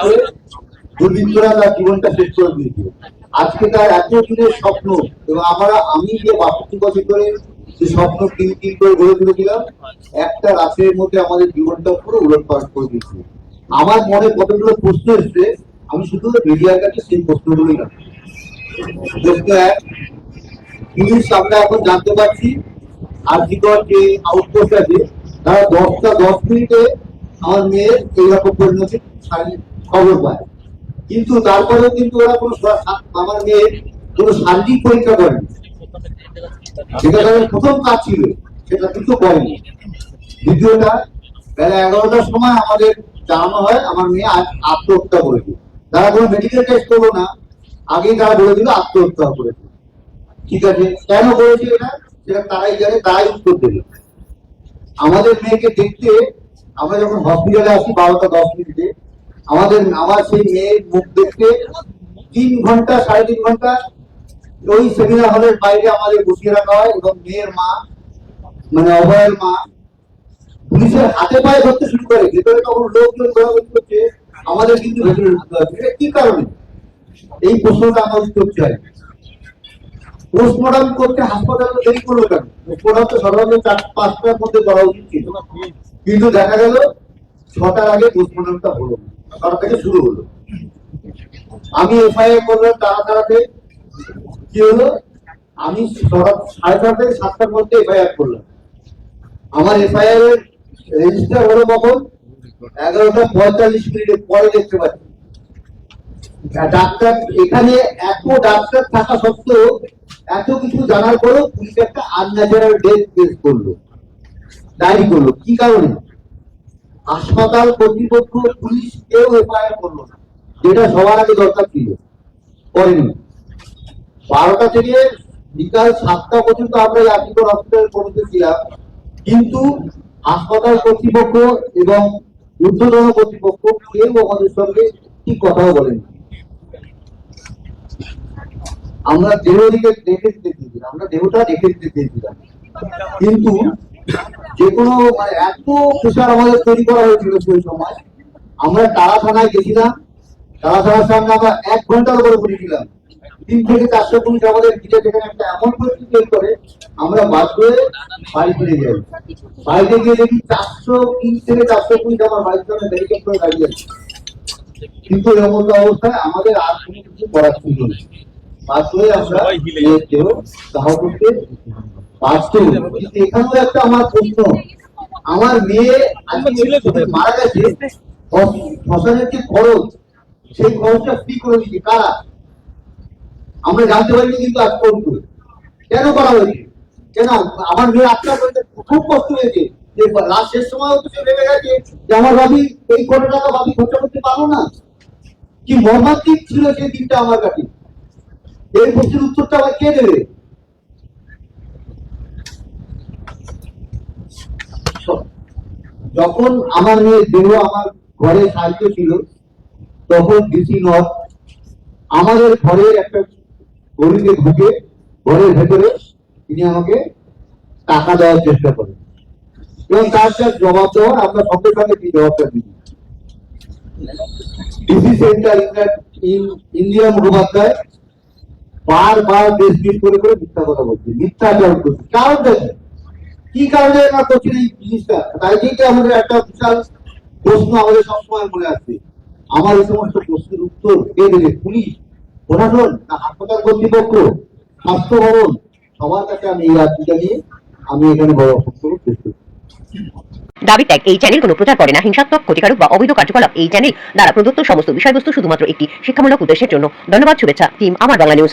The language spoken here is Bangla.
হয়ে করে করে আজকে তার এত স্বপ্ন এবং আমরা আমি যে যে স্বপ্ন করে তুলেছিলাম একটা মধ্যে আমাদের করে দিয়েছে আমার মনে কতগুলো প্রশ্ন এসছে আমি শুধু মিডিয়ার কাছে সেই প্রশ্নগুলোই রাখি এক পুলিশ আমরা এখন জানতে পারছি আর্থিকর যে আউটপোস্ট আছে তারা দশটা দশ মিনিটে আমার মেয়ের এইরকম পরিণতি খবর পায়। কিন্তু তারপরেও কিন্তু ওরা কোনো আমার মেয়ের কোনো শারীরিক পরীক্ষা করেনি। যেটা তাদের প্রথম কাজ ছিল, সেটা কিন্তু করেনি। দ্বিতীয়টা, বেলা এগারোটার সময় আমাদের জানানো হয়, আমার মেয়ে আজ আত্মহত্যা করেছে। তারা কোনো মেডিকেল টেস্ট করল না, আগেই তারা বলে দিল আত্মহত্যা করেছে। ঠিক আছে, কেন করেছে এটা? সেটা তারাই জানে, তারাই উত্তর দেবে। আমাদের মেয়েকে দেখতে আমরা যখন হসপিটালে আসি বারোটা দশ মিনিটে, আমাদের আমার সেই মেয়ের মুখ দেখতে তিন ঘণ্টা, সাড়ে তিন ঘণ্টা ওই সেমিনার হলের বাইরে আমাদের বসিয়ে রাখা হয় এবং মেয়ের মা মানে অভয়ের মা পুলিশের হাতে পায়ে ধরতে শুরু করে। ভেতরে তখন লোকজন ঘোরাঘুরি করছে, আমাদের কিন্তু ভেতরে ঢুকতে হবে এটা কি কারণে? এই প্রশ্নটা আমার উত্তর চাই পোস্টমর্টম করতে হাসপাতালে দেরি করল কেন? পোস্টমর্টম তো সাধারণত চার, পাঁচটার মধ্যে করা উচিত ছিল। কিন্তু দেখা গেল, ছটার আগে পোস্টমর্টমটা হলো। ছটা থেকে শুরু হলো। আমি এফআইআর করলাম তারা তাড়াতে কি হলো? আমি সাড়ে ছটা থেকে সাতটার মধ্যে এফআইআর করলাম। আমার এফআইআর এর রেজিস্টার হলো কখন? এগারোটা পঁয়তাল্লিশ মিনিটের পরে দেখতে পাচ্ছি। ডাক্তার, এখানে এত ডাক্তার থাকা সত্ত্বেও এত কিছু জানার পরেও পুলিশ একটা আনন্যাচারাল ডেথ কেস করল। ডায়েরি করল। কি কারণে? হাসপাতাল কর্তৃপক্ষ, পুলিশ কেউ এফআইআর করল না। যেটা সবার আগে দরকার ছিল। করেনি। বারোটা থেকে বিকাল সাতটা পর্যন্ত আমরা জাতিকর হসপিটালে পৌঁছেছিলাম কিন্তু হাসপাতাল কর্তৃপক্ষ এবং ঊর্ধ্বতন কর্তৃপক্ষ কেউ আমাদের সঙ্গে ঠিক কথাও বলেনি। আমরা দেহ দিকে দেখে দিতে আমরা দেহটা দেখে দিতে চেয়েছিলাম কিন্তু যে কোনো মানে এত প্রেশার আমাদের তৈরি করা হয়েছিল সেই সময়, আমরা তারা থানায় গেছিলাম তারা থানার সামনে আমরা এক ঘণ্টার উপরে বসেছিলাম তিন থেকে চারশো পুলিশ আমাদের ঘিরে যেখানে একটা এমন পরিস্থিতি করে, আমরা বাধ্য হয়ে বাড়ি ফিরে যাই বাড়িতে গিয়ে দেখি চারশো, তিন থেকে চারশো পুলিশ আমার বাড়ির সামনে ব্যারিকেড করে দাঁড়িয়ে আছে। কিন্তু একটা অবস্থায় আমাদের আর কোনো কিছু করার ছিল না আমরা সবাই হিলে এর দাহ করতে বাধ্য কিন্তু এখানেও একটা আমার প্রশ্ন। আমার মেয়ে আজকে মারা গেছে? শ্মশানের যে খরচ সেই খরচটা ফ্রি করে দিচ্ছে কারা? আমরা জানতে পারিনি কিন্তু আজ পর্যন্ত। কেন করা হয়েছে? কেন? আমার মেয়ে আত্মা করতে খুব কষ্ট হয়েছে। যে লাস্ট শেষ সময় তো ভেবে গেছে যে আমার ভাবি এই কোটি টাকা ভাবি খরচা করতে পারব না। কি মর্মান্তিক ছিল সেই দিনটা আমার কাছে। এই প্রশ্নের উত্তরটা আবার কে দেবে? যখন আমার মেয়ে দেহ আমার ঘরে সাহায্য ছিল, তখন ডিসি নর্থ আমাদের ঘরের একটা গলিতে ঢুকে ঘরের ভেতরে তিনি আমাকে টাকা দেওয়ার চেষ্টা করেন। এবং তার যা জবাব দেওয়ার, আমরা সঙ্গে সঙ্গে সেই জবাবটা দিই। ডিসি সেন্টার ইন্দিরা মুখোপাধ্যায় বারবার দেশ বিশ করে করে মিথ্যা কথা বলছে, মিথ্যাচার করছে। কারণটা কি কি কারণে না করছেন এই জিনিসটা? তাই থেকে আমাদের একটা বিশাল প্রশ্ন আমাদের সবসময় মনে আসছে আমার এই সমস্ত প্রশ্নের উত্তর কে দেবে? পুলিশ, প্রশাসন না হাসপাতাল কর্তৃপক্ষ? স্বাস্থ্য ভবন? সবার কাছে আমি এই রাজ্যটা নিয়ে আমি এখানে বড় বক্তব্য পেশ করছি। দাবি ত্যাগ এই চ্যানেল কোনো প্রচার করে না। হিংসাত্মক, ক্ষতিকারক বা অবৈধ কার্যকলাপ এই চ্যানেল দ্বারা প্রদত্ত সমস্ত বিষয়বস্তু শুধুমাত্র একটি শিক্ষামূলক উদ্দেশ্যের জন্য। ধন্যবাদ, শুভেচ্ছা টিম আমার বাংলা নিউজ